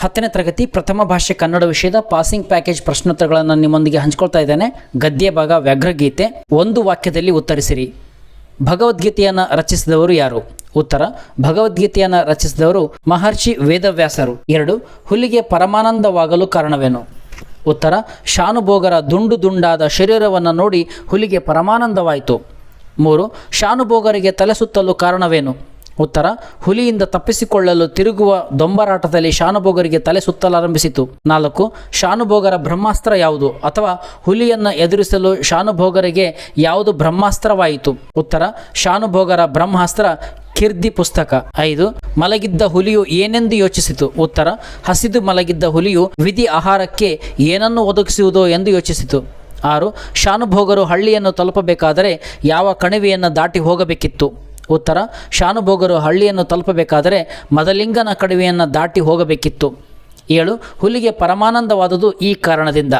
ಹತ್ತನೇ ತರಗತಿ ಪ್ರಥಮ ಭಾಷೆ ಕನ್ನಡ ವಿಷಯದ ಪಾಸಿಂಗ್ ಪ್ಯಾಕೇಜ್ ಪ್ರಶ್ನೋತ್ತರಗಳನ್ನು ನಿಮ್ಮೊಂದಿಗೆ ಹಂಚ್ಕೊಳ್ತಾ ಇದ್ದೇನೆ. ಗದ್ಯ ಭಾಗ ವ್ಯಾಘ್ರಗೀತೆ. ಒಂದು ವಾಕ್ಯದಲ್ಲಿ ಉತ್ತರಿಸಿರಿ. ಭಗವದ್ಗೀತೆಯನ್ನು ರಚಿಸಿದವರು ಯಾರು? ಉತ್ತರ, ಭಗವದ್ಗೀತೆಯನ್ನು ರಚಿಸಿದವರು ಮಹರ್ಷಿ ವೇದವ್ಯಾಸರು. ಎರಡು, ಹುಲಿಗೆ ಪರಮಾನಂದವಾಗಲು ಕಾರಣವೇನು? ಉತ್ತರ, ಶಾನುಭೋಗರ ದುಂಡು ದುಂಡಾದ ಶರೀರವನ್ನು ನೋಡಿ ಹುಲಿಗೆ ಪರಮಾನಂದವಾಯಿತು. ಮೂರು, ಶಾನುಭೋಗರಿಗೆ ತಲೆ ಸುತ್ತಲು ಕಾರಣವೇನು? ಉತ್ತರ, ಹುಲಿಯಿಂದ ತಪ್ಪಿಸಿಕೊಳ್ಳಲು ತಿರುಗುವ ದೊಂಬರಾಟದಲ್ಲಿ ಶಾನುಭೋಗರಿಗೆ ತಲೆ ಸುತ್ತಲಾರಂಭಿಸಿತು. ನಾಲ್ಕು, ಶಾನುಭೋಗರ ಬ್ರಹ್ಮಾಸ್ತ್ರ ಯಾವುದು ಅಥವಾ ಹುಲಿಯನ್ನು ಎದುರಿಸಲು ಶಾನುಭೋಗರಿಗೆ ಯಾವುದು ಬ್ರಹ್ಮಾಸ್ತ್ರವಾಯಿತು? ಉತ್ತರ, ಶಾನುಭೋಗರ ಬ್ರಹ್ಮಾಸ್ತ್ರ ಕಿರ್ದಿ ಪುಸ್ತಕ. ಐದು, ಮಲಗಿದ್ದ ಹುಲಿಯು ಏನೆಂದು ಯೋಚಿಸಿತು? ಉತ್ತರ, ಹಸಿದು ಮಲಗಿದ್ದ ಹುಲಿಯು ವಿಧಿ ಆಹಾರಕ್ಕೆ ಏನನ್ನು ಒದಗಿಸುವುದೋ ಎಂದು ಯೋಚಿಸಿತು. ಆರು, ಶಾನುಭೋಗರು ಹಳ್ಳಿಯನ್ನು ತಲುಪಬೇಕಾದರೆ ಯಾವ ಕಣಿವೆಯನ್ನು ದಾಟಿ ಹೋಗಬೇಕಿತ್ತು? ಉತ್ತರ, ಶಾನುಭೋಗರು ಹಳ್ಳಿಯನ್ನು ತಲುಪಬೇಕಾದರೆ ಮದಲಿಂಗನ ಕಣಿವೆಯನ್ನು ದಾಟಿ ಹೋಗಬೇಕಿತ್ತು. ಏಳು, ಹುಲಿಗೆ ಪರಮಾನಂದವಾದುದು ಈ ಕಾರಣದಿಂದ.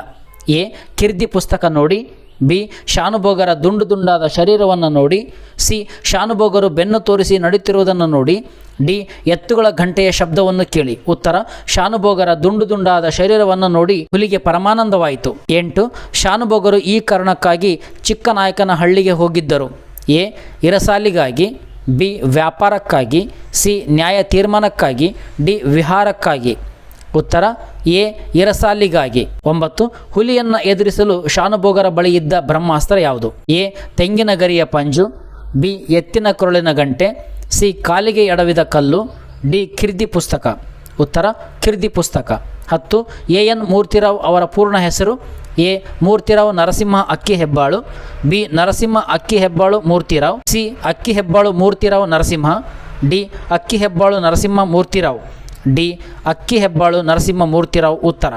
ಎ, ಕಿರ್ದಿ ಪುಸ್ತಕ ನೋಡಿ. ಬಿ, ಶಾನುಭೋಗರ ದುಂಡು ದುಂಡಾದ ಶರೀರವನ್ನು ನೋಡಿ. ಸಿ, ಶಾನುಭೋಗರು ಬೆನ್ನು ತೋರಿಸಿ ನಡೆಯುತ್ತಿರುವುದನ್ನು ನೋಡಿ. ಡಿ, ಎತ್ತುಗಳ ಗಂಟೆಯ ಶಬ್ದವನ್ನು ಕೇಳಿ. ಉತ್ತರ, ಶಾನುಭೋಗರ ದುಂಡು ದುಂಡಾದ ಶರೀರವನ್ನು ನೋಡಿ ಹುಲಿಗೆ ಪರಮಾನಂದವಾಯಿತು. ಎಂಟು, ಶಾನುಭೋಗರು ಈ ಕಾರಣಕ್ಕಾಗಿ ಚಿಕ್ಕನಾಯಕನ ಹಳ್ಳಿಗೆ ಹೋಗಿದ್ದರು. ಎ, ಇರಸಾಲಿಗಾಗಿ, ಬಿ, ವ್ಯಾಪಾರಕ್ಕಾಗಿ, ಸಿ, ನ್ಯಾಯ ತೀರ್ಮಾನಕ್ಕಾಗಿ, ಡಿ, ವಿಹಾರಕ್ಕಾಗಿ. ಉತ್ತರ, ಎ, ಇರಸಾಲಿಗಾಗಿ. ಒಂಬತ್ತು, ಹುಲಿಯನ್ನು ಎದುರಿಸಲು ಶಾನುಭೋಗರ ಬಳಿ ಇದ್ದ ಬ್ರಹ್ಮಾಸ್ತ್ರ ಯಾವುದು? ಎ ತೆಂಗಿನ ಗರಿಯ ಪಂಜು, ಬಿ, ಎತ್ತಿನ ಕೊರಳಿನ ಗಂಟೆ, ಸಿ, ಕಾಲಿಗೆ ಎಡವಿದ ಕಲ್ಲು, ಡಿ, ಕಿರ್ದಿ ಪುಸ್ತಕ. ಉತ್ತರ, ಕಿರ್ದಿ ಪುಸ್ತಕ. ಹತ್ತು, ಎ ಎನ್ ಮೂರ್ತಿರಾವ್ ಅವರ ಪೂರ್ಣ ಹೆಸರು? ಎ ಮೂರ್ತಿರಾವ್ ನರಸಿಂಹ ಅಕ್ಕಿ ಹೆಬ್ಬಾಳು, ಬಿ ನರಸಿಂಹ ಅಕ್ಕಿ ಹೆಬ್ಬಾಳು ಮೂರ್ತಿರಾವ್, ಸಿ ಅಕ್ಕಿ ಹೆಬ್ಬಾಳು ಮೂರ್ತಿರಾವ್ ನರಸಿಂಹ, ಡಿ ಅಕ್ಕಿ ಹೆಬ್ಬಾಳು ನರಸಿಂಹ ಮೂರ್ತಿರಾವ್, ಡಿ ಅಕ್ಕಿ ಹೆಬ್ಬಾಳು ನರಸಿಂಹ ಮೂರ್ತಿರಾವ್ ಉತ್ತರ.